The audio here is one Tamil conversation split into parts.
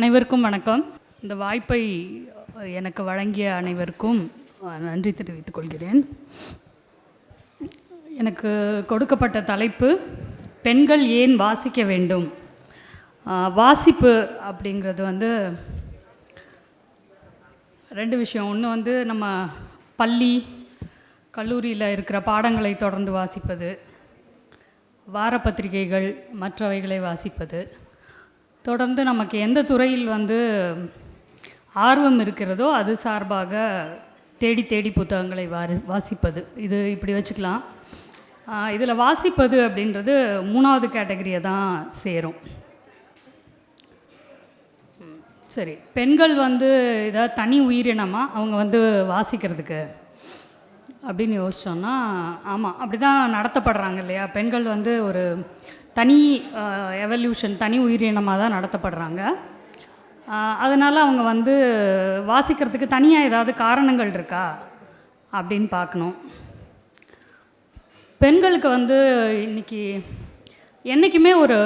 அனைவருக்கும் வணக்கம். இந்த வாய்ப்பை எனக்கு வழங்கிய அனைவருக்கும் நன்றி தெரிவித்துக் கொள்கிறேன். எனக்கு கொடுக்கப்பட்ட தலைப்பு பெண்கள் ஏன் வாசிக்க வேண்டும்? வாசிப்பு அப்படிங்கிறது வந்து ரெண்டு விஷயம். ஒன்று வந்து நம்ம பள்ளி கல்லூரியில் இருக்கிற பாடங்களை தொடர்ந்து வாசிப்பது வார பத்திரிகைகள் மற்றவைகளை வாசிப்பது தொடர்ந்து நமக்கு எந்த துறையில் வந்து ஆர்வம் இருக்கிறதோ அது சார்பாக தேடி தேடி புத்தகங்களை வாரி வாசிப்பது. இது இப்படி வச்சுக்கலாம். இதில் வாசிப்பது அப்படின்றது மூணாவது கேட்டகரியை தான் சேரும். சரி பெண்கள் வந்து இதை தனி உயிரினமாக அவங்க வந்து வாசிக்கிறதுக்கு அப்படின்னு யோசிச்சோன்னா ஆமாம் அப்படி தான் நடத்தப்படுறாங்க இல்லையா? பெண்கள் வந்து ஒரு தனி எவல்யூஷன் தனி உயிரினமாக தான் நடத்தப்படுறாங்க. அதனால் அவங்க வந்து வாசிக்கிறதுக்கு தனியாக ஏதாவது காரணங்கள் இருக்கா அப்படின்னு பார்க்கணும். பெண்களுக்கு வந்து இன்னைக்கு என்றைக்குமே ஒரு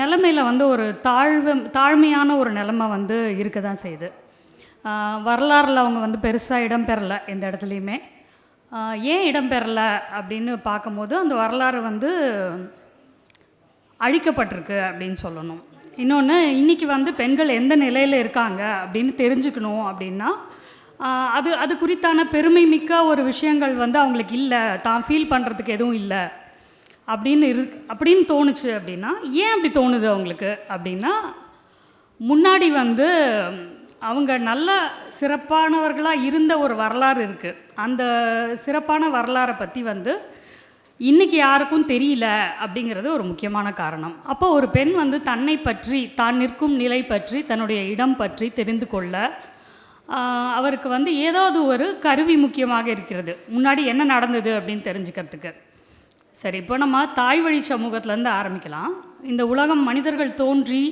நிலைமையில் வந்து ஒரு தாழ்வு தாழ்மையான ஒரு நிலைமை வந்து இருக்க தான் செய்யுது வரலாறில் அவங்க வந்து பெருசாக இடம் பெறலை எந்த இடத்துலையுமே. ஏன் இடம் பெறலை அப்படின்னு பார்க்கும்போது அந்த வரலாறு வந்து அழிக்கப்பட்டிருக்கு அப்படின்னு சொல்லணும். இன்னொன்று இன்றைக்கி வந்து பெண்கள் எந்த நிலையில் இருக்காங்க அப்படின்னு தெரிஞ்சுக்கணும் அப்படின்னா அது அது குறித்தான பெருமை மிக்க ஒரு விஷயங்கள் வந்து அவங்களுக்கு இல்லை தான் ஃபீல் பண்ணுறதுக்கு எதுவும் இல்லை அப்படின்னு இரு அப்படின்னு தோணுச்சு அப்படின்னா ஏன் அப்படி தோணுது அவங்களுக்கு அப்படின்னா முன்னாடி வந்து அவங்க நல்ல சிறப்பானவர்களாக இருந்த ஒரு வரலாறு இருக்குது அந்த சிறப்பான வரலாறை பற்றி வந்து இன்றைக்கி யாருக்கும் தெரியல அப்படிங்கிறது ஒரு முக்கியமான காரணம். அப்போ ஒரு பெண் வந்து தன்னை பற்றி தான் நிற்கும் நிலை பற்றி தன்னுடைய இடம் பற்றி தெரிந்து கொள்ள அவருக்கு வந்து ஏதாவது ஒரு கருவி முக்கியமாக இருக்கிறது. முன்னாடி என்ன நடந்தது அப்படின்னு தெரிஞ்சுக்கிறதுக்கு. சரி இப்போ நம்ம தாய் வழி சமூகத்திலேருந்து ஆரம்பிக்கலாம். இந்த உலகம் மனிதர்கள் தோன்றி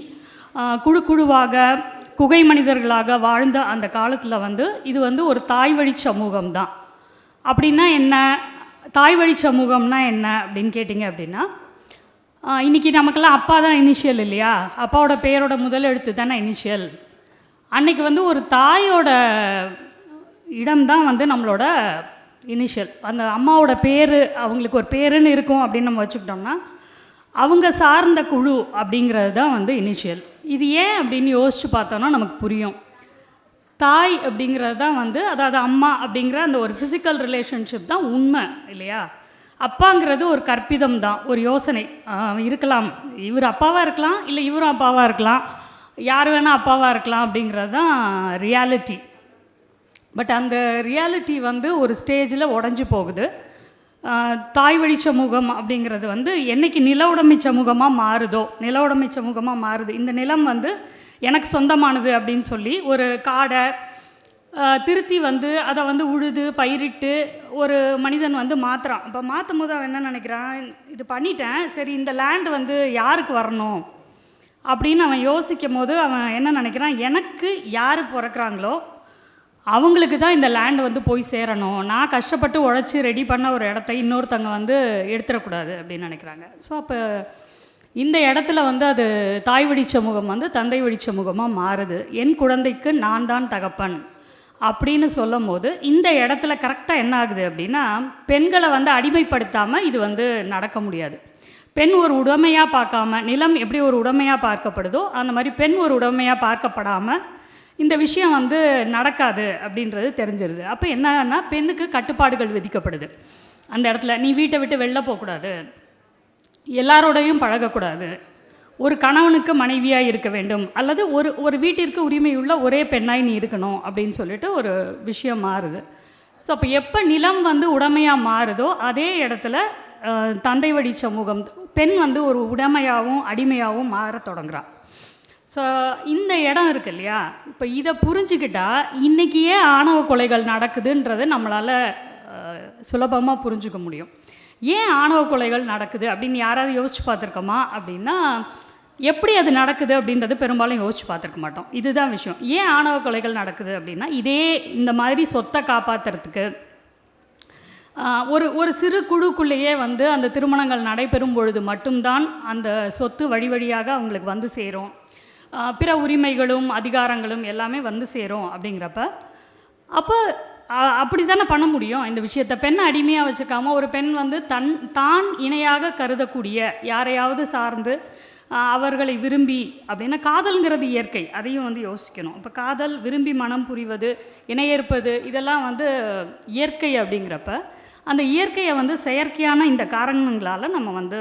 குழு குழுவாக குகை மனிதர்களாக வாழ்ந்த அந்த காலத்தில் வந்து இது வந்து ஒரு தாய் வழி சமூகம் தான் அப்படின்னா என்ன? தாய் வழி சமூகம்னா என்ன அப்படின்னு கேட்டிங்க அப்படின்னா இன்றைக்கி இன்னைக்கு நமக்கெல்லாம் அப்பா தான் இனிஷியல் இல்லையா? அப்பாவோட பேரோட முதல் எழுத்து தானே இனிஷியல் அன்னைக்கு வந்து ஒரு தாயோட இடம்தான் வந்து நம்மளோட இனிஷியல் அந்த அம்மாவோட பேர் அவங்களுக்கு ஒரு பேருன்னு இருக்கும் அப்படின்னு நம்ம வச்சுக்கிட்டோம்னா அவங்க சார்ந்த குழு அப்படிங்கிறது தான் வந்து இனிஷியல் இது ஏன் அப்படின்னு யோசித்து பார்த்தோன்னா நமக்கு புரியும். தாய் அப்படிங்கிறது தான் வந்து அதாவது அம்மா அப்படிங்கிற அந்த ஒரு ஃபிசிக்கல் ரிலேஷன்ஷிப் தான் உண்மை இல்லையா? அப்பாங்கிறது ஒரு கற்பிதம் தான் ஒரு யோசனை. இருக்கலாம். இவர் அப்பாவாக இருக்கலாம் இல்லை இவரும் அப்பாவாக இருக்கலாம். யார் வேணால் அப்பாவாக இருக்கலாம் அப்படிங்கிறது தான் ரியாலிட்டி பட் அந்த ரியாலிட்டி வந்து ஒரு ஸ்டேஜில் உடஞ்சி போகுது. தாய் வழி சமூகம் அப்படிங்கிறது வந்து என்னைக்கு நில உடைமை சமூகமாக மாறுதோ நில உடைமை சமூகமாக மாறுது. இந்த நிலம் வந்து எனக்கு சொந்தமானது அப்படின்னு சொல்லி ஒரு காடை திருத்தி வந்து அதை வந்து உழுது பயிரிட்டு ஒரு மனிதன் வந்து மாற்றுறான் அப்போ மாற்றும் போது அவன் என்ன நினைக்கிறான்? இது பண்ணிட்டேன் சரி இந்த லேண்ட் வந்து யாருக்கு வரணும்? அப்படின்னு அவன் யோசிக்கும் போது அவன் என்ன நினைக்கிறான்? எனக்கு யார் பிறக்கிறாங்களோ அவங்களுக்கு தான் இந்த லேண்ட் வந்து போய் சேரணும். நான் கஷ்டப்பட்டு உழைச்சி ரெடி பண்ண ஒரு இடத்த இன்னொருத்தங்க வந்து எடுத்துடக்கூடாது அப்படின்னு நினைக்கிறாங்க. ஸோ அப்போ இந்த இடத்துல வந்து அது தாய் வழி சமூகம் வந்து தந்தை வழி சமூகமாக மாறுது. என் குழந்தைக்கு நான் தான் தகப்பன் அப்படின்னு சொல்லும் போது இந்த இடத்துல கரெக்டாக என்ன ஆகுது அப்படின்னா பெண்களை வந்து அடிமைப்படுத்தாமல் இது வந்து நடக்க முடியாது. பெண் ஒரு உடைமையாக பார்க்காம நிலம் எப்படி ஒரு உடமையாக பார்க்கப்படுதோ அந்த மாதிரி பெண் ஒரு உடைமையாக பார்க்கப்படாமல் இந்த விஷயம் வந்து நடக்காது அப்படின்றது தெரிஞ்சிருது. அப்போ என்னன்னா பெண்ணுக்கு கட்டுப்பாடுகள் விதிக்கப்படுது. அந்த இடத்துல நீ வீட்டை விட்டு வெளில போகக்கூடாது. எல்லாரோடையும் பழகக்கூடாது. ஒரு கணவனுக்கு மனைவியாக இருக்க வேண்டும். அல்லது ஒரு ஒரு வீட்டிற்கு உரிமையுள்ள ஒரே பெண்ணாய் நீ இருக்கணும் அப்படின்னு சொல்லிட்டு ஒரு விஷயம் மாறுது. ஸோ அப்போ எப்போ நிலம் வந்து உடமையாக மாறுதோ அதே இடத்துல தந்தை வழி சமூகம் பெண் வந்து ஒரு உடைமையாகவும் அடிமையாகவும் மாற தொடங்குறாள் ஸோ இந்த இடம் இருக்கு இல்லையா? இப்போ இதை புரிஞ்சுக்கிட்டா இன்றைக்கி ஏன் ஆணவ கொலைகள் நடக்குதுன்றதை நம்மளால் சுலபமாக புரிஞ்சுக்க முடியும். ஏன் ஆணவ கொலைகள் நடக்குது அப்படின்னு யாராவது யோசிச்சு பார்த்துருக்கோமா? அப்படின்னா எப்படி அது நடக்குது அப்படின்றது பெரும்பாலும் யோசிச்சு பார்த்துருக்க மாட்டோம். இதுதான் விஷயம். ஏன் ஆணவ கொலைகள் நடக்குது அப்படின்னா இதே இந்த மாதிரி சொத்தை காப்பாற்றுறதுக்கு ஒரு ஒரு சிறு குழுக்குள்ளேயே வந்து அந்த திருமணங்கள் நடைபெறும் பொழுது மட்டும்தான் அந்த சொத்து வழி வழியாக அவங்களுக்கு வந்து சேரும். பிற உரிமைகளும் அதிகாரங்களும் எல்லாமே வந்து சேரும் அப்படிங்கிறப்ப அப்போ அப்படி தானே பண்ண முடியும் இந்த விஷயத்தை? பெண்ணை அடிமையாக வச்சுக்காம ஒரு பெண் வந்து தன் தான் இணையாக கருதக்கூடிய யாரையாவது சார்ந்து அவர்களை விரும்பி அப்படின்னா காதல்ங்கிறது இயற்கை. அதையும் வந்து யோசிக்கணும். இப்போ காதல் விரும்பி மனம் புரிவது இணையேற்பது இதெல்லாம் வந்து இயற்கை அப்படிங்கிறப்ப அந்த இயற்கையை வந்து செயற்கையான இந்த காரணங்களால் நம்ம வந்து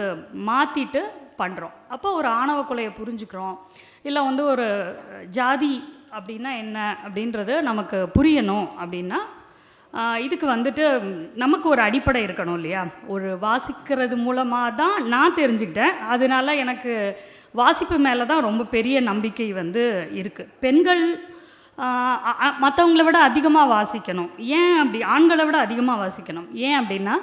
மாற்றிட்டு பண்ணுறோம் அப்போ ஒரு ஆணவ கொலையை புரிஞ்சுக்கிறோம். இல்லை வந்து ஒரு ஜாதி அப்படின்னா என்ன அப்படின்றது நமக்கு புரியணும் அப்படின்னா இதுக்கு வந்துட்டு நமக்கு ஒரு அடிப்படை இருக்கணும் இல்லையா? ஒரு வாசிக்கிறது மூலமாக தான் நான் தெரிஞ்சுக்கிட்டேன். அதனால எனக்கு வாசிப்பு மேலே தான் ரொம்ப பெரிய நம்பிக்கை வந்து இருக்குது பெண்கள் மற்றவங்கள விட அதிகமாக வாசிக்கணும். ஏன் அப்படி ஆண்களை விட அதிகமாக வாசிக்கணும்? ஏன் அப்படின்னா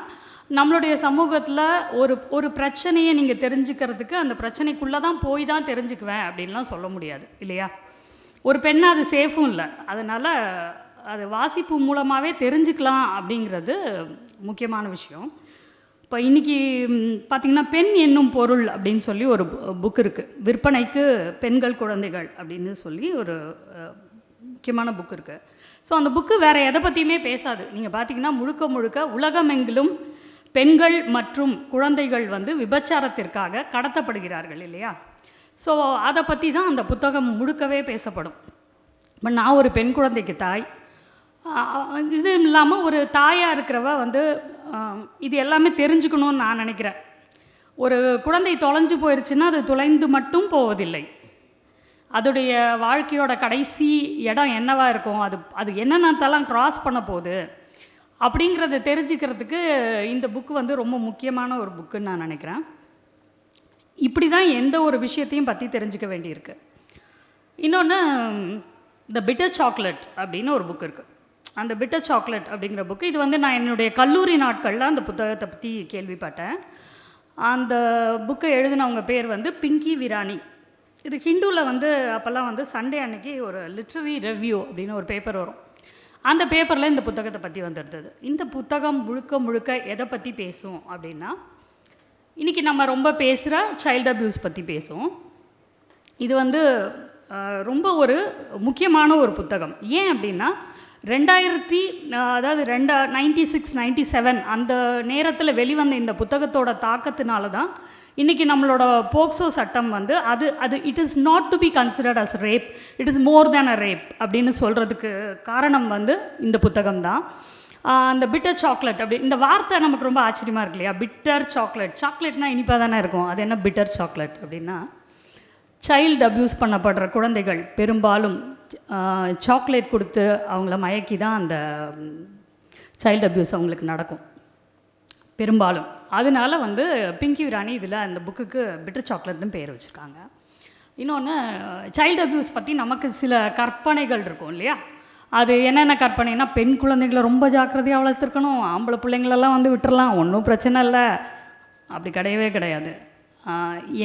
நம்மளுடைய சமூகத்தில் ஒரு ஒரு பிரச்சனையை நீங்கள் தெரிஞ்சுக்கிறதுக்கு அந்த பிரச்சனைக்குள்ளே தான் போய் தான் தெரிஞ்சுக்குவேன் அப்படின்லாம் சொல்ல முடியாது இல்லையா? ஒரு பெண்ணை அது சேஃபும் இல்லை. அதனால் அது வாசிப்பு மூலமாகவே தெரிஞ்சுக்கலாம் அப்படிங்கிறது முக்கியமான விஷயம். இப்போ இன்றைக்கி பார்த்திங்கன்னா பெண் என்னும் பொருள் அப்படின்னு சொல்லி ஒரு புக் இருக்குது விற்பனைக்கு பெண்கள் குழந்தைகள் அப்படின்னு சொல்லி ஒரு முக்கியமான புக் இருக்குது ஸோ அந்த புக்கு வேறு எதை பற்றியுமே பேசாது. நீங்கள் பார்த்தீங்கன்னா முழுக்க முழுக்க உலகமெங்கிலும் பெண்கள் மற்றும் குழந்தைகள் வந்து விபச்சாரத்திற்காக கடத்தப்படுகிறார்கள் இல்லையா? ஸோ அதை பற்றி தான் அந்த புத்தகம் முழுக்கவே பேசப்படும். இப்போ நான் ஒரு பெண் குழந்தைக்கு தாய். இது இல்லாமல் ஒரு தாயாக இருக்கிறவ வந்து இது எல்லாமே தெரிஞ்சுக்கணும்னு நான் நினைக்கிறேன். ஒரு குழந்தை தொலைஞ்சு போயிடுச்சுன்னா அது தொலைந்து மட்டும் போவதில்லை. அதோடைய வாழ்க்கையோட கடைசி இடம் என்னவாக இருக்கும்? அது அது என்னென்னத்தெல்லாம் க்ராஸ் பண்ண போகுது? அப்படிங்கிறத தெரிஞ்சுக்கிறதுக்கு இந்த புக்கு வந்து ரொம்ப முக்கியமான ஒரு புக்குன்னு நான் நினைக்கிறேன். இப்படி தான் எந்த ஒரு விஷயத்தையும் பற்றி தெரிஞ்சுக்க வேண்டியிருக்கு. இன்னொன்று த பிட்டர் சாக்லேட் அப்படின்னு ஒரு புக் இருக்குது அந்த பிட்டர் சாக்லேட் அப்படிங்கிற புக்கு இது வந்து நான் என்னுடைய கல்லூரி நாட்களில் அந்த புத்தகத்தை பற்றி கேள்விப்பட்டேன். அந்த புக்கை எழுதினவங்க பேர் வந்து பிங்கி விராணி இது ஹிந்துவில் வந்து அப்போல்லாம் வந்து சண்டே அன்னைக்கு ஒரு லிட்ரரி ரெவ்யூ அப்படின்னு ஒரு பேப்பர் வரும். அந்த பேப்பரில் இந்த புத்தகத்தை பற்றி வந்திருந்தது. இந்த புத்தகம் முழுக்க முழுக்க எதை பற்றி பேசும் அப்படின்னா இன்றைக்கி நம்ம ரொம்ப பேசுகிற சைல்டு அப்யூஸ் பற்றி பேசுவோம். இது வந்து ரொம்ப ஒரு முக்கியமான ஒரு புத்தகம். ஏன் அப்படின்னா ரெண்டாயிரத்தி அதாவது ரெண்டா நைன்டி சிக்ஸ் நைன்டி செவன் அந்த நேரத்தில் வெளிவந்த இந்த புத்தகத்தோட தாக்கத்தினால தான் இன்றைக்கி நம்மளோட போக்சோ சட்டம் வந்து அது அது it is not to be considered as rape it is more than a rape அப்படின்னு சொல்கிறதுக்கு காரணம் வந்து இந்த புத்தகம் தான். அந்த பிட்டர் சாக்லேட் அப்படி இந்த வார்த்தை நமக்கு ரொம்ப ஆச்சரியமாக இருக்கு இல்லையா? பிட்டர் சாக்லேட் சாக்லேட்னா இனிப்பாக தானே இருக்கும். அது என்ன பிட்டர் சாக்லேட் அப்படின்னா சைல்டு அப்யூஸ் பண்ணப்படுற குழந்தைகள் பெரும்பாலும் சாக்லேட் கொடுத்து அவங்கள மயக்கி தான் அந்த சைல்டு அப்யூஸ் அவங்களுக்கு நடக்கும். பெரும்பாலும். அதனால வந்து பிங்கி ராணி இதில் அந்த புக்குக்கு பிட்டர் சாக்லேட்னு பேர் வச்சுருக்காங்க. இன்னொன்று சைல்டு அப்யூஸ் பற்றி நமக்கு சில கற்பனைகள் இருக்கும் இல்லையா? அது என்னென்ன கற்பனைனா பெண் குழந்தைகளை ரொம்ப ஜாக்கிரதையாக வளர்த்துருக்கணும் ஆம்பளை பிள்ளைங்களெல்லாம் வந்து விட்டுறலாம் ஒன்றும் பிரச்சனை இல்லை. அப்படி கிடையவே கிடையாது.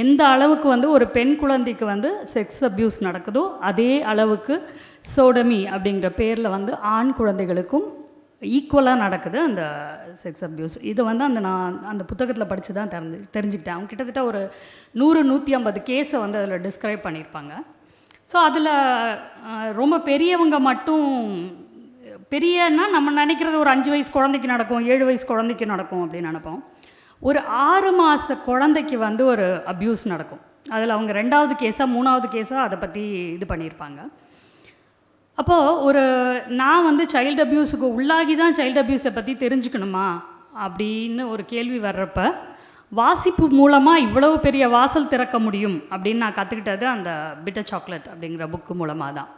எந்த அளவுக்கு வந்து ஒரு பெண் குழந்தைக்கு வந்து செக்ஸ் அப்யூஸ் நடக்குதோ அதே அளவுக்கு சோடமி அப்படிங்கிற பேரில் வந்து ஆண் குழந்தைகளுக்கும் ஈக்குவலாக நடக்குது அந்த செக்ஸ் அப்யூஸ் இது வந்து அந்த நான் அந்த புத்தகத்தில் படித்து தான் தெரிஞ்சு தெரிஞ்சுக்கிட்டேன். அவங்க கிட்டத்தட்ட ஒரு நூறு நூற்றி ஐம்பது கேஸை வந்து அதில் டிஸ்கிரைப் பண்ணியிருப்பாங்க. ஸோ அதில் ரொம்ப பெரியவங்க மட்டும் பெரியன்னா நம்ம நினைக்கிறது ஒரு அஞ்சு வயசு குழந்தைக்கு நடக்கும் ஏழு வயசு குழந்தைக்கு நடக்கும் அப்படின்னு நினைப்போம். ஒரு ஆறு மாத குழந்தைக்கு வந்து ஒரு அப்யூஸ் நடக்கும். அதில் அவங்க ரெண்டாவது கேஸாக மூணாவது கேஸாக அதை பற்றி இது பண்ணியிருப்பாங்க அப்போது ஒரு நான் வந்து சைல்டு அப்யூஸுக்கு உள்ளாகி தான் சைல்டு அப்யூஸை பற்றி தெரிஞ்சுக்கணுமா? அப்படின்னு ஒரு கேள்வி வர்றப்ப வாசிப்பு மூலமாக இவ்வளவு பெரிய வாசல் திறக்க முடியும்? அப்படின்னு நான் கற்றுக்கிட்டது அந்த பிட்டர் சாக்லேட் அப்படிங்கிற புக்கு மூலமாக தான்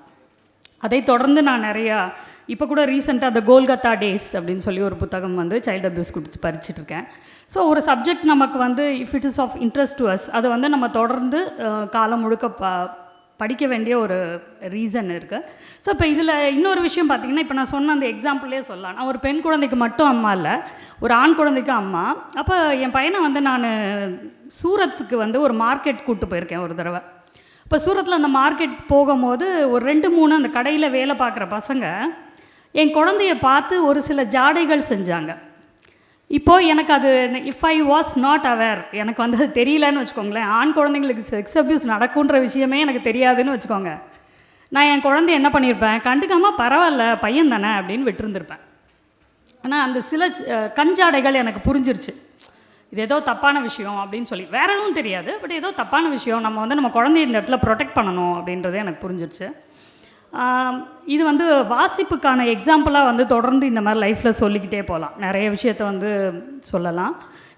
அதை தொடர்ந்து நான் நிறையா இப்போ கூட ரீசெண்டாக த கோல்கத்தா டேஸ் அப்படின்னு சொல்லி ஒரு புத்தகம் வந்து சைல்டு அப்யூஸ் கொடுத்து பறிச்சிட்ருக்கேன் இருக்கேன். ஸோ ஒரு சப்ஜெக்ட் நமக்கு வந்து if it is of interest to us அதை வந்து நம்ம தொடர்ந்து காலம் முழுக்க ப படிக்க வேண்டிய ஒரு ரீசன் இருக்குது ஸோ இப்போ இதில் இன்னொரு விஷயம் பார்த்தீங்கன்னா இப்போ நான் சொன்ன அந்த எக்ஸாம்பிளே சொல்லலாம். நான் ஒரு பெண் குழந்தைக்கு மட்டும் அம்மா இல்லை ஒரு ஆண் குழந்தைக்கு அம்மா. அப்போ என் பையனை வந்து நான் சூரத்துக்கு வந்து ஒரு மார்க்கெட் கூப்பிட்டு போயிருக்கேன் ஒரு தடவை. இப்போ சூரத்தில் அந்த மார்க்கெட் போகும்போது ஒரு ரெண்டு மூணு அந்த கடையில் வேலை பார்க்குற பசங்க என் குழந்தைய பார்த்து ஒரு சில ஜாடைகள் செஞ்சாங்க. இப்போது எனக்கு அது if I was not aware எனக்கு வந்து அது தெரியலன்னு வச்சுக்கோங்களேன். ஆண் குழந்தைங்களுக்கு செக்ஸ் அப்யூஸ் நடக்குன்ற விஷயமே எனக்கு தெரியாதுன்னு வச்சுக்கோங்க. நான் என் குழந்தை என்ன பண்ணியிருப்பேன் கண்டுக்காமல் பரவாயில்ல பையன் தானே அப்படின்னு விட்டுருந்துருப்பேன். ஆனால் அந்த சில கஞ்சாடைகள் எனக்கு புரிஞ்சிருச்சு. இது ஏதோ தப்பான விஷயம் அப்படின்னு சொல்லி. வேற எதுவும் தெரியாது பட் ஏதோ தப்பான விஷயம். நம்ம வந்து நம்ம குழந்தைய இந்த இடத்துல ப்ரொடெக்ட் பண்ணணும் அப்படின்றது எனக்கு புரிஞ்சிருச்சு. இது வந்து வாசிப்புக்கான எக்ஸாம்பிளாக வந்து தொடர்ந்து இந்த மாதிரி லைஃப்பில் சொல்லிக்கிட்டே போகலாம். நிறைய விஷயத்த வந்து சொல்லலாம்.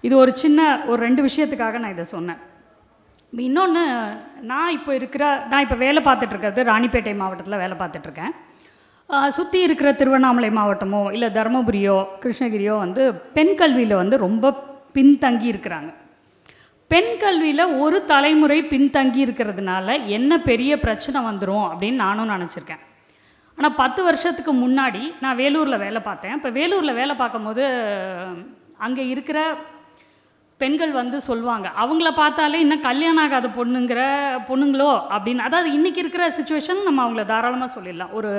இது ஒரு சின்ன ஒரு ரெண்டு விஷயத்துக்காக நான் இதை சொன்னேன். இன்னொன்று நான் இப்போ இருக்கிற நான் இப்போ வேலை பார்த்துட்ருக்கிறது ராணிப்பேட்டை மாவட்டத்தில் வேலை பார்த்துட்ருக்கேன் சுற்றி இருக்கிற திருவண்ணாமலை மாவட்டமோ இல்லை தருமபுரியோ கிருஷ்ணகிரியோ வந்து பெண் கல்வியில் வந்து ரொம்ப பின்தங்கி இருக்கிறாங்க. பெண் கல்வியில் ஒரு தலைமுறை பின்தங்கி இருக்கிறதுனால என்ன பெரிய பிரச்சனை வந்துடும் அப்படின்னு நானும் நினச்சிருக்கேன். ஆனால் பத்து வருஷத்துக்கு முன்னாடி நான் வேலூரில் வேலை பார்த்தேன். இப்போ வேலூரில் வேலை பார்க்கும்போது அங்கே இருக்கிற பெண்கள் வந்து சொல்லுவாங்க அவங்கள பார்த்தாலே இன்னும் கல்யாணம் ஆகாத பொண்ணுங்கிற பொண்ணுங்களோ? அப்படின்னு. அதாவது இன்றைக்கி இருக்கிற சுச்சுவேஷன் நம்ம அவங்கள தாராளமாக சொல்லிடலாம். ஒரு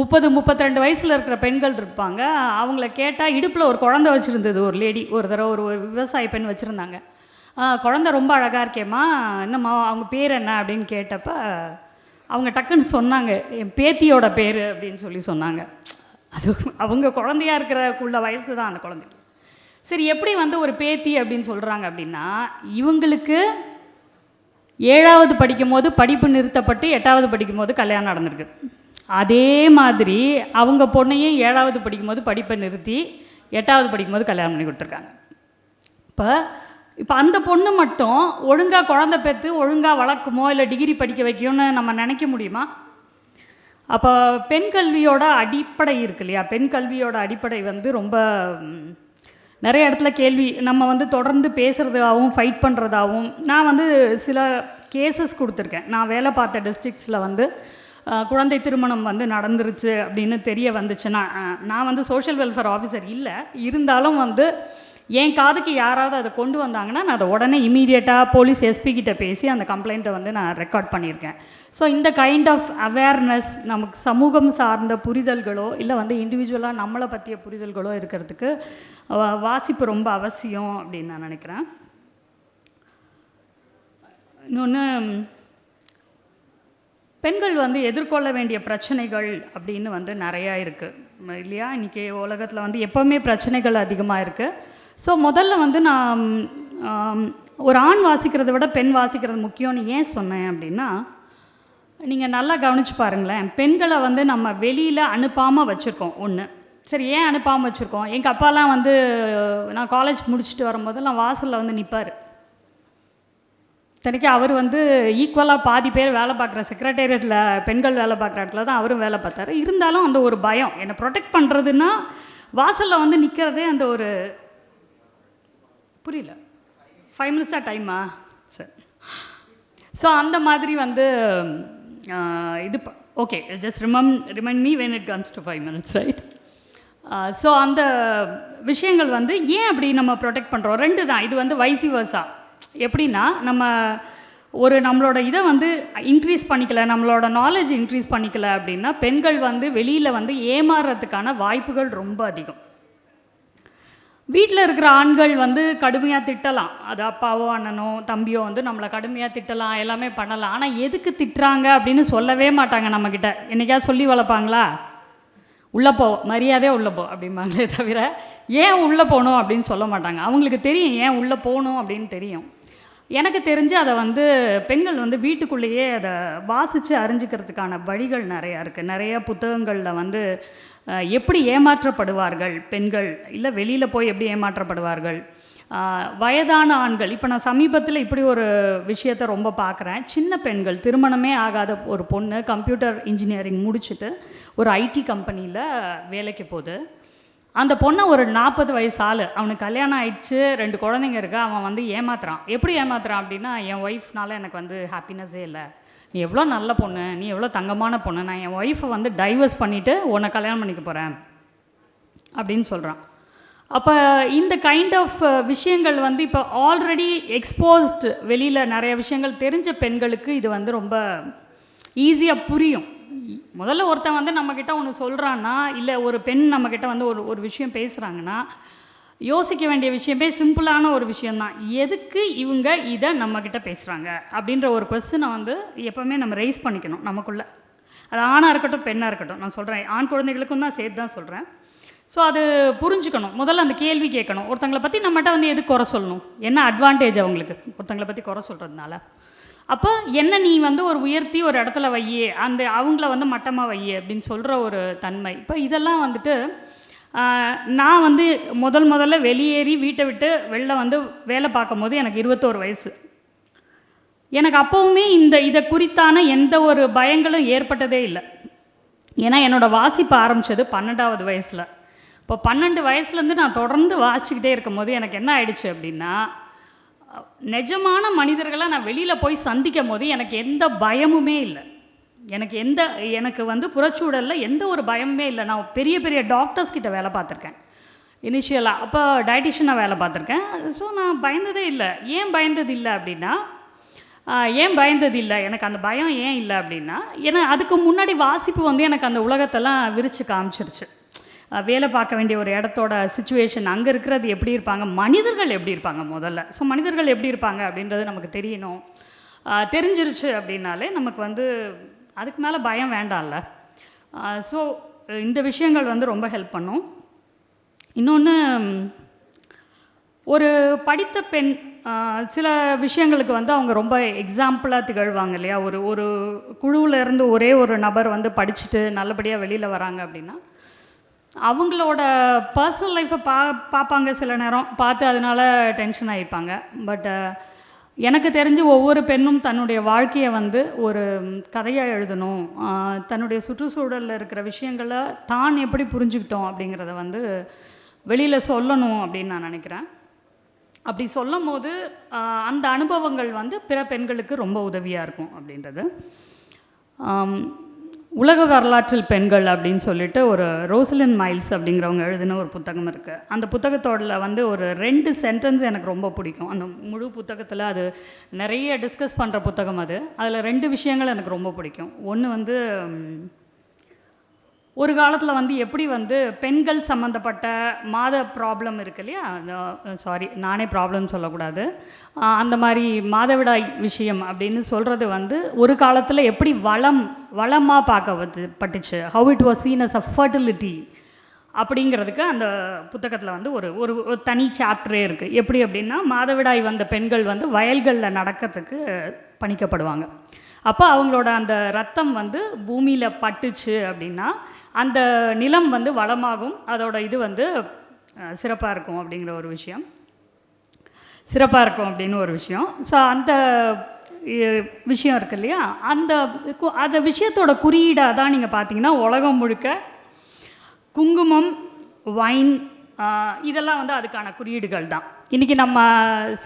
முப்பது முப்பத்திரெண்டு வயசில் இருக்கிற பெண்கள் இருப்பாங்க. அவங்கள கேட்டால் இடுப்பில் ஒரு குழந்தை வச்சுருந்தது ஒரு லேடி ஒரு தடவை ஒரு ஒரு விவசாய பெண் வச்சுருந்தாங்க. குழந்த ரொம்ப அழகாக இருக்கேம்மா. என்னம்மா அவங்க பேர் என்ன அப்படின்னு கேட்டப்ப அவங்க டக்குன்னு சொன்னாங்க என் பேத்தியோட பேர் அப்படின்னு சொல்லி சொன்னாங்க. அது அவங்க குழந்தையா இருக்கிறக்குள்ள வயசு தான் அந்த குழந்தைக்கு சரி எப்படி வந்து ஒரு பேத்தி அப்படின்னு சொல்கிறாங்க அப்படின்னா இவங்களுக்கு ஏழாவது படிக்கும்போது படிப்பு நிறுத்தப்பட்டு எட்டாவது படிக்கும்போது கல்யாணம் நடந்திருக்கு. அதே மாதிரி அவங்க பொண்ணையும் ஏழாவது படிக்கும்போது படிப்பை நிறுத்தி எட்டாவது படிக்கும்போது கல்யாணம் பண்ணி கொடுத்துருக்காங்க. இப்போ இப்போ அந்த பொண்ணு மட்டும் ஒழுங்காக குழந்தை பெற்று ஒழுங்காக வளர்க்குமோ இல்லை டிகிரி படிக்க வைக்கும்னு நம்ம நினைக்க முடியுமா? அப்போ பெண் கல்வியோட அடிப்படை இருக்கு இல்லையா? பெண் கல்வியோட அடிப்படை வந்து ரொம்ப நிறைய இடத்துல கேள்வி. நம்ம வந்து தொடர்ந்து பேசுகிறதாகவும் ஃபைட் பண்ணுறதாகவும் நான் வந்து சில கேசஸ் கொடுத்துருக்கேன். நான் வேலை பார்த்த டிஸ்ட்ரிக்ஸில் வந்து குழந்தை திருமணம் வந்து நடந்துருச்சு அப்படின்னு தெரிய வந்துச்சுன்னா நான் வந்து சோஷியல் வெல்ஃபேர் ஆஃபீஸர் இல்லை. இருந்தாலும் வந்து என் காதுக்கு யாராவது அதை கொண்டு வந்தாங்கன்னா நான் அதை உடனே இமீடியட்டாக போலீஸ் எஸ்பி கிட்ட பேசி அந்த கம்ப்ளைண்ட்டை வந்து நான் ரெக்கார்ட் பண்ணியிருக்கேன். ஸோ இந்த கைண்ட் ஆஃப் அவேர்னஸ் நமக்கு சமூகம் சார்ந்த புரிதல்களோ இல்லை வந்து இண்டிவிஜுவலாக நம்மளை பற்றிய புரிதல்களோ இருக்கிறதுக்கு வா- வாசிப்பு ரொம்ப அவசியம் அப்படின்னு நான் நினைக்கிறேன். இன்னொன்று பெண்கள் வந்து எதிர்கொள்ள வேண்டிய பிரச்சனைகள் அப்படின்னு வந்து நிறையா இருக்குது இல்லையா? இன்றைக்கி உலகத்தில் வந்து எப்போவுமே பிரச்சனைகள் அதிகமாக இருக்குது ஸோ முதல்ல வந்து நான் ஒரு ஆண் வாசிக்கிறதை விட பெண் வாசிக்கிறது முக்கியம்னு ஏன் சொன்னேன் அப்படின்னா நீங்கள் நல்லா கவனிச்சு பாருங்களேன். பெண்களை வந்து நம்ம வெளியில் அனுப்பாமல் வச்சுருக்கோம் ஒன்று சரி ஏன் அனுப்பாமல் வச்சுருக்கோம்? எங்கள் அப்பாலாம் வந்து நான் காலேஜ் முடிச்சுட்டு வரும்போதெல்லாம் வாசலில் வந்து நிற்பார் இத்தனைக்கு அவர் வந்து ஈக்குவலாக பாதி பேர் வேலை பார்க்குற செக்ரட்டேரியட்டில் பெண்கள் வேலை பார்க்குற இடத்துல தான் அவரும் வேலை பார்த்தாரு. இருந்தாலும் அந்த ஒரு பயம் என்னை ப்ரொடெக்ட் பண்ணுறதுன்னா வாசலில் வந்து நிற்கிறதே அந்த ஒரு புரியல. ஃபைவ் மினிட்ஸாக டைமா சரி. ஸோ அந்த மாதிரி வந்து இது okay just rem remind me when it comes to five minutes right so அந்த விஷயங்கள் வந்து ஏன் அப்படி நம்ம ப்ரொடெக்ட் பண்ணுறோம் ரெண்டு தான். இது வந்து வைசி வர்ஸா எப்படின்னா நம்ம ஒரு நம்மளோட இதை வந்து இன்க்ரீஸ் பண்ணிக்கல நம்மளோட நாலேஜ் இன்க்ரீஸ் பண்ணிக்கல அப்படின்னா பெண்கள் வந்து வெளியில் வந்து ஏமாறுறதுக்கான வாய்ப்புகள் ரொம்ப அதிகம். வீட்டில் இருக்கிற ஆண்கள் வந்து கடுமையாக திட்டலாம். அது அப்பாவோ அண்ணனோ தம்பியோ வந்து நம்மளை கடுமையாக திட்டலாம் எல்லாமே பண்ணலாம். ஆனால் எதுக்கு திட்டுறாங்க அப்படின்னு சொல்லவே மாட்டாங்க நம்மக்கிட்ட என்றைக்கா சொல்லி வளர்ப்பாங்களா? உள்ளே போ மரியாதையாக உள்ளே போ அப்படிம்பாங்களே தவிர ஏன் உள்ளே போகணும் அப்படின்னு சொல்ல மாட்டாங்க. அவங்களுக்கு தெரியும் ஏன் உள்ளே போகணும் அப்படின்னு தெரியும். எனக்கு தெரிஞ்சு அதை வந்து பெண்கள் வந்து வீட்டுக்குள்ளேயே அதை வாசித்து அறிஞ்சிக்கிறதுக்கான வழிகள் நிறையா இருக்குது நிறைய புத்தகங்களில் வந்து எப்படி ஏமாற்றப்படுவார்கள் பெண்கள்? இல்லை வெளியில் போய் எப்படி ஏமாற்றப்படுவார்கள்? வயதான ஆண்கள் இப்போ நான் சமீபத்தில் இப்படி ஒரு விஷயத்தை ரொம்ப பார்க்குறேன் சின்ன பெண்கள் திருமணமே ஆகாத ஒரு பொண்ணு கம்ப்யூட்டர் இன்ஜினியரிங் முடிச்சுட்டு ஒரு ஐடி கம்பெனியில் வேலைக்கு போகுது. அந்த பொண்ணை ஒரு நாற்பது வயசு ஆள். அவனுக்கு கல்யாணம் ஆயிடுச்சு ரெண்டு குழந்தைங்க இருக்கு அவன் வந்து ஏமாத்துறான். எப்படி ஏமாத்துறான் அப்படின்னா என் ஒய்ஃப்னால எனக்கு வந்து ஹாப்பினஸ்ஸே இல்லை. நீ எவ்வளோ நல்ல பொண்ணு நீ எவ்வளோ தங்கமான பொண்ணு நான் என் ஒய்ஃபை வந்து டைவர்ஸ் பண்ணிவிட்டு உன்னை கல்யாணம் பண்ணிக்க போகிறேன் அப்படின்னு சொல்கிறான் அப்போ இந்த கைண்ட் ஆஃப் விஷயங்கள் வந்து இப்போ ஆல்ரெடி எக்ஸ்போஸ்டு வெளியில் நிறைய விஷயங்கள் தெரிஞ்ச பெண்களுக்கு இது வந்து ரொம்ப ஈஸியாக புரியும். முதல்ல ஒருத்தன் வந்து நம்மக்கிட்ட ஒன்று சொல்கிறான்னா இல்லை ஒரு பெண் நம்மக்கிட்ட வந்து ஒரு ஒரு விஷயம் பேசுகிறாங்கன்னா யோசிக்க வேண்டிய விஷயமே சிம்பிளான ஒரு விஷயந்தான் எதுக்கு இவங்க இதை நம்மக்கிட்ட பேசுகிறாங்க அப்படின்ற ஒரு கொஸ்டினை வந்து எப்போவுமே நம்ம ரைஸ் பண்ணிக்கணும் நமக்குள்ளே. அது ஆணாக இருக்கட்டும் பெண்ணாக இருக்கட்டும் நான் சொல்கிறேன் ஆண் குழந்தைகளுக்கும் தான் சேர்த்து தான் சொல்கிறேன் ஸோ அது புரிஞ்சுக்கணும். முதல்ல அந்த கேள்வி கேட்கணும். ஒருத்தங்களை பற்றி நம்மகிட்ட வந்து எது குறை சொல்லணும்? என்ன அட்வான்டேஜ் அவங்களுக்கு? ஒருத்தங்களை பற்றி குறை சொல்கிறதுனால அப்போ என்ன நீ வந்து ஒரு உயர்த்தி ஒரு இடத்துல வையே அந்த அவங்கள வந்து மட்டமாக வையே அப்படின்னு சொல்கிற ஒரு தன்மை. இப்போ இதெல்லாம் வந்துட்டு நான் வந்து முதல் முதல்ல வெளியேறி வீட்டை விட்டு வெளில வந்து வேலை பார்க்கும்போது எனக்கு இருபத்தோரு வயசு. எனக்கு அப்போவுமே இந்த இதை குறித்தான எந்த ஒரு பயங்களும் ஏற்பட்டதே இல்லை. ஏன்னா என்னோடய வாசிப்பு ஆரம்பித்தது பன்னெண்டாவது வயசில். இப்போ பன்னெண்டு வயசுலேருந்து நான் தொடர்ந்து வாசிச்சுக்கிட்டே இருக்கும்போது எனக்கு என்ன ஆயிடுச்சு அப்படின்னா நிஜமான மனிதர்களை நான் வெளியில் போய் சந்திக்கும் போது எனக்கு எந்த பயமுமே இல்லை. எனக்கு எந்த எனக்கு வந்து புறச்சூழலில் எந்த ஒரு பயமுமே இல்லை. நான் பெரிய பெரிய டாக்டர்ஸ் கிட்ட வேலை பார்த்துருக்கேன். இனிஷியலாக அப்போ டயட்டிஷியனாக வேலை பார்த்துருக்கேன். ஸோ நான் பயந்ததே இல்லை. ஏன் பயந்தது இல்லை அப்படின்னா ஏன் பயந்தது இல்லை? எனக்கு அந்த பயம் ஏன் இல்லை அப்படின்னா ஏன்னா அதுக்கு முன்னாடி வாசிப்பு வந்து எனக்கு அந்த உலகத்தெல்லாம் விரித்து காமிச்சிருச்சு. வேலை பார்க்க வேண்டிய ஒரு இடத்தோட சுச்சுவேஷன் அங்கே இருக்கிறது எப்படி இருப்பாங்க? மனிதர்கள் எப்படி இருப்பாங்க முதல்ல? ஸோ மனிதர்கள் எப்படி இருப்பாங்க அப்படின்றது நமக்கு தெரியணும். தெரிஞ்சிருச்சு அப்படின்னாலே நமக்கு வந்து அதுக்கு மேலே பயம் வேண்டாம்ல. ஸோ இந்த விஷயங்கள் வந்து ரொம்ப ஹெல்ப் பண்ணும். இன்னொன்று ஒரு படித்த பெண் சில விஷயங்களுக்கு வந்து அவங்க ரொம்ப எக்ஸாம்பிளாக திகழ்வாங்க இல்லையா? ஒரு ஒரு குழுவில் இருந்து ஒரே ஒரு நபர் வந்து படிச்சுட்டு நல்லபடியாக வெளியில் வராங்க அப்படின்னா அவங்களோட பர்சனல் லைஃப்பை பா பார்ப்பாங்க சில நேரம். பார்த்து அதனால டென்ஷன் ஆகிப்பாங்க பட் எனக்கு தெரிஞ்சு ஒவ்வொரு பெண்ணும் தன்னுடைய வாழ்க்கையை வந்து ஒரு கதையாக எழுதணும். தன்னுடைய சுற்றுச்சூழலில் இருக்கிற விஷயங்களை தான் எப்படி புரிஞ்சுக்கிட்டோம் அப்படிங்கிறத வந்து வெளியில் சொல்லணும் அப்படின்னு நான் நினைக்கிறேன். அப்படி சொல்லும் போது அந்த அனுபவங்கள் வந்து பிற பெண்களுக்கு ரொம்ப உதவியாக இருக்கும் அப்படின்றது. உலக வரலாற்றில் பெண்கள் அப்படின்னு சொல்லிட்டு ஒரு ரோசலின் மைல்ஸ் அப்படிங்கிறவங்க எழுதின ஒரு புத்தகம் இருக்குது அந்த புத்தகத்தோட வந்து ஒரு ரெண்டு சென்டென்ஸ் எனக்கு ரொம்ப பிடிக்கும். அந்த முழு புத்தகத்தில் அது நிறைய டிஸ்கஸ் பண்ணுற புத்தகம் அது. அதில் ரெண்டு விஷயங்கள் எனக்கு ரொம்ப பிடிக்கும். ஒன்று வந்து ஒரு காலத்தில் வந்து எப்படி வந்து பெண்கள் சம்மந்தப்பட்ட மாத ப்ராப்ளம் இருக்கு இல்லையா? சாரி நானே ப்ராப்ளம் சொல்லக்கூடாது. அந்த மாதிரி மாதவிடாய் விஷயம் அப்படின்னு சொல்கிறது வந்து ஒரு காலத்தில் எப்படி வளம் வளமாக பார்க்க வந்து பட்டுச்சு. How it was seen as a fertility அப்படிங்கிறதுக்கு அந்த புத்தகத்தில் வந்து ஒரு ஒரு ஒரு தனி சாப்டரே இருக்குது எப்படி அப்படின்னா மாதவிடாய் வந்த பெண்கள் வந்து வயல்களில் நடக்கிறதுக்கு பணிக்கப்படுவாங்க. அப்போ அவங்களோட அந்த ரத்தம் வந்து பூமியில் பட்டுச்சு அப்படின்னா அந்த நிலம் வந்து வளமாகும். அதோட இது வந்து சிறப்பாக இருக்கும் அப்படிங்கிற ஒரு விஷயம். சிறப்பாக இருக்கும் அப்படின்னு ஒரு விஷயம். ஸோ அந்த விஷயம் இருக்கு இல்லையா? அந்த கு- அந்த விஷயத்தோட குறியீடாக தான் நீங்கள் பார்த்தீங்கன்னா உலகம் முழுக்க குங்குமம் வைன் இதெல்லாம் வந்து அதுக்கான குறியீடுகள் தான். இன்றைக்கி நம்ம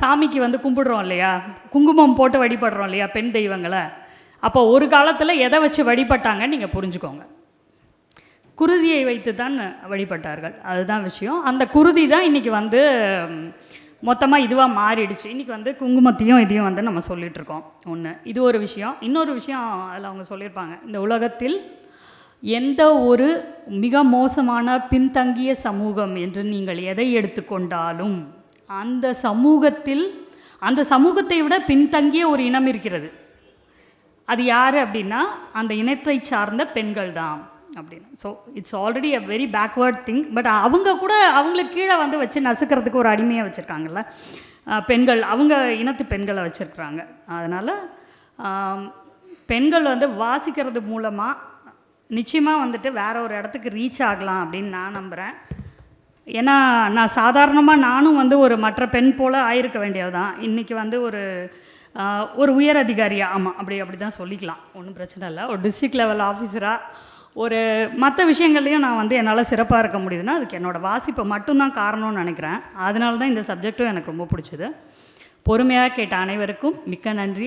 சாமிக்கு வந்து கும்பிடுறோம் இல்லையா? குங்குமம் போட்டு வழிபடுறோம் இல்லையா? பெண் தெய்வங்களை. அப்போ ஒரு காலத்தில் எதை வச்சு வழிபட்டாங்கன்னு நீங்கள் புரிஞ்சுக்கோங்க. குருதியை வைத்து தான் வழிபட்டார்கள். அதுதான் விஷயம். அந்த குருதி தான் இன்றைக்கி வந்து மொத்தமாக இதுவாக மாறிடுச்சு. இன்றைக்கி வந்து குங்குமத்தையும் இதையும் வந்து நம்ம சொல்லிகிட்ருக்கோம் ஒன்று இது ஒரு விஷயம். இன்னொரு விஷயம் அதில் அவங்க சொல்லியிருப்பாங்க. இந்த உலகத்தில் எந்த ஒரு மிக மோசமான பின்தங்கிய சமூகம் என்று நீங்கள் எதை எடுத்துக்கொண்டாலும் அந்த சமூகத்தில் அந்த சமூகத்தை விட பின்தங்கிய ஒரு இனம் இருக்கிறது. அது யார் அப்படின்னா அந்த இனத்தை சார்ந்த பெண்கள் தான் அப்படின்னு. So it's already a very backward thing but அவங்க கூட அவங்களுக்கு கீழே வந்து வச்சு நசுக்கிறதுக்கு ஒரு அடிமையாக வச்சுருக்காங்கல்ல. பெண்கள் அவங்க இனத்து பெண்களை வச்சுருக்குறாங்க. அதனால் பெண்கள் வந்து வாசிக்கிறது மூலமாக நிச்சயமாக வந்துட்டு வேற ஒரு இடத்துக்கு ரீச் ஆகலாம் அப்படின்னு நான் நம்புகிறேன் ஏன்னா நான் சாதாரணமாக நானும் வந்து ஒரு மற்ற பெண் போல் ஆயிருக்க வேண்டியது தான் இன்றைக்கி வந்து ஒரு ஒரு உயர் அதிகாரியாக ஆமாம் அப்படி அப்படி தான் சொல்லிக்கலாம். ஒன்றும் பிரச்சனை இல்லை. ஒரு டிஸ்ட்ரிக்ட் லெவல் ஆஃபீஸராக ஒரு மற்ற விஷயங்கள்லையும் நான் வந்து என்னால் சிறப்பாக இருக்க முடியுதுன்னா அதுக்கு என்னோடய வாசிப்பை மட்டும்தான் காரணம்னு நினைக்கிறேன். அதனால தான் இந்த சப்ஜெக்ட்டும் எனக்கு ரொம்ப பிடிச்சது. பொறுமையாக கேட்ட அனைவருக்கும் மிக்க நன்றி.